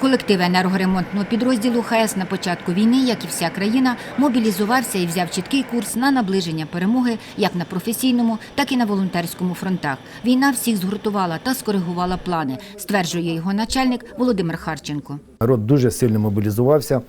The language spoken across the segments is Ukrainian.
Колектив енергоремонтного підрозділу ХС на початку війни, як і вся країна, мобілізувався і взяв чіткий курс на наближення перемоги як на професійному, так і на волонтерському фронтах. Війна всіх згуртувала та скоригувала плани, стверджує його начальник Володимир Харченко. Народ дуже сильно мобілізувався.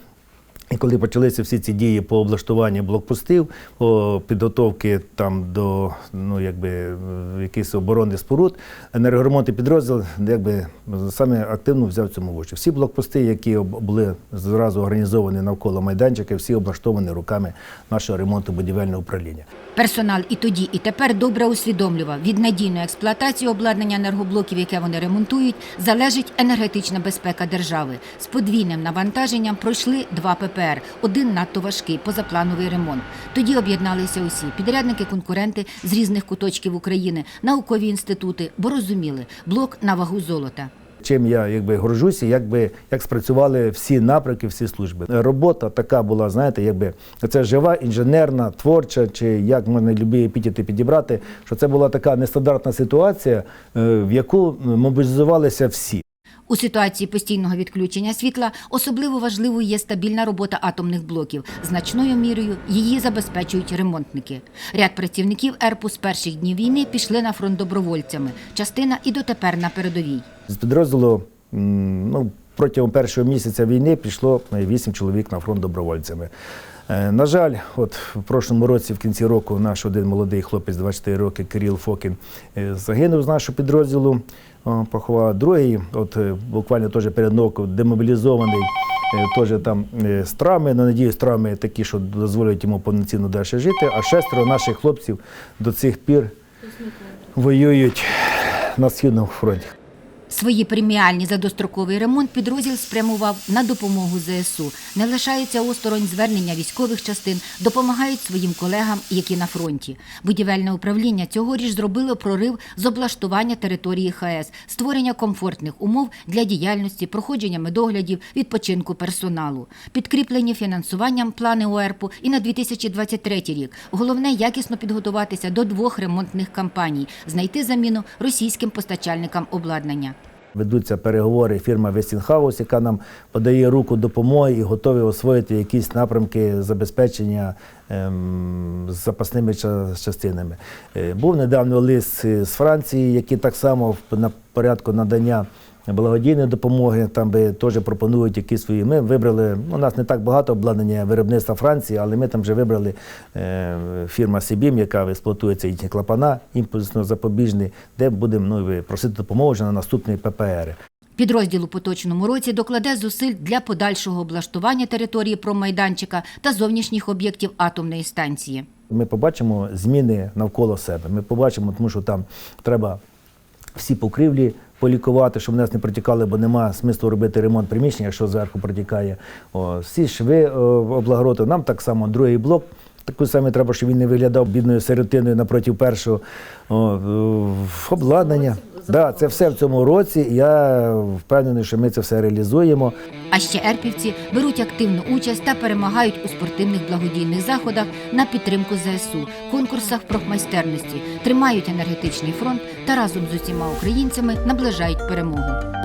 І коли почалися всі ці дії по облаштуванню блокпостів, по підготовки там до ну якби якихось оборонних споруд, енергоремонтний підрозділ якби саме активно взяв в цьому участь. Всі блокпости, які були зразу організовані навколо майданчика, всі облаштовані руками нашого ремонту будівельного управління. Персонал і тоді, і тепер добре усвідомлював, від надійної експлуатації обладнання енергоблоків, яке вони ремонтують, залежить енергетична безпека держави. З подвійним навантаженням пройшли два ППР. Один надто важкий, позаплановий ремонт. Тоді об'єдналися усі підрядники, конкуренти з різних куточків України, наукові інститути, бо розуміли блок на вагу золота. Чим я якби горжуся, якби як спрацювали всі напрямки, всі служби. Робота така була, знаєте, якби це жива, інженерна, творча, чи як можна любі епітети підібрати, що це була така нестандартна ситуація, е, в яку мобілізувалися всі. У ситуації постійного відключення світла особливо важливою є стабільна робота атомних блоків. Значною мірою її забезпечують ремонтники. Ряд працівників ЕРПУ з перших днів війни пішли на фронт добровольцями. Частина і дотепер на передовій. З підрозділу ну, протягом першого місяця війни пішло е, вісім чоловік на фронт добровольцями. Е, На жаль, от в прошлому році, в кінці року, наш один молодий хлопець, 24 роки, Кирил Фокін, е, загинув з нашого підрозділу. Поховав другий, от е, буквально теж перед ноком демобілізований, теж там з травми, на надіюсь, травми такі, що дозволять йому повноцінно далі жити. А шестеро наших хлопців до цих пір воюють на східному фронті. Свої преміальні за достроковий ремонт підрозділ спрямував на допомогу ЗСУ. Не лишаються осторонь звернення військових частин, допомагають своїм колегам, які на фронті. Будівельне управління цьогоріч зробило прорив з облаштування території ХС, створення комфортних умов для діяльності, проходження медоглядів, відпочинку персоналу, підкріплені фінансуванням плани ОЕРПу і на 2023 рік. Головне якісно підготуватися до двох ремонтних кампаній, знайти заміну російським постачальникам обладнання. Ведуться переговори фірма Westinghouse, яка нам подає руку допомоги і готові освоїти якісь напрямки забезпечення ем, з запасними частинами. Е, Був недавно лист з Франції, який так само на порядку надання благодійної допомоги, там би теж пропонують якісь свої. Ми вибрали, ну, у нас не так багато обладнання виробництва Франції, але ми там вже вибрали е, фірма Сібім, яка експлуатується їхні клапана, імпульсно-запобіжний, де будемо ну, просити допомоги вже на наступні ППР. Підрозділ у поточному році докладе зусиль для подальшого облаштування території промайданчика та зовнішніх об'єктів атомної станції. Ми побачимо зміни навколо себе. Ми побачимо, тому що там треба всі покрівлі полікувати, щоб в нас не протікали, бо нема смислу робити ремонт приміщення, якщо зверху протікає. О, всі шви о. Нам так само другий блок. Таку саме треба, щоб він не виглядав бідною сиротиною напроти першого обладнання. Да, це все в цьому році. Я впевнений, що ми це все реалізуємо. А ще ерпівці беруть активну участь та перемагають у спортивних благодійних заходах на підтримку ЗСУ, конкурсах профмайстерності, тримають енергетичний фронт та разом з усіма українцями наближають перемогу.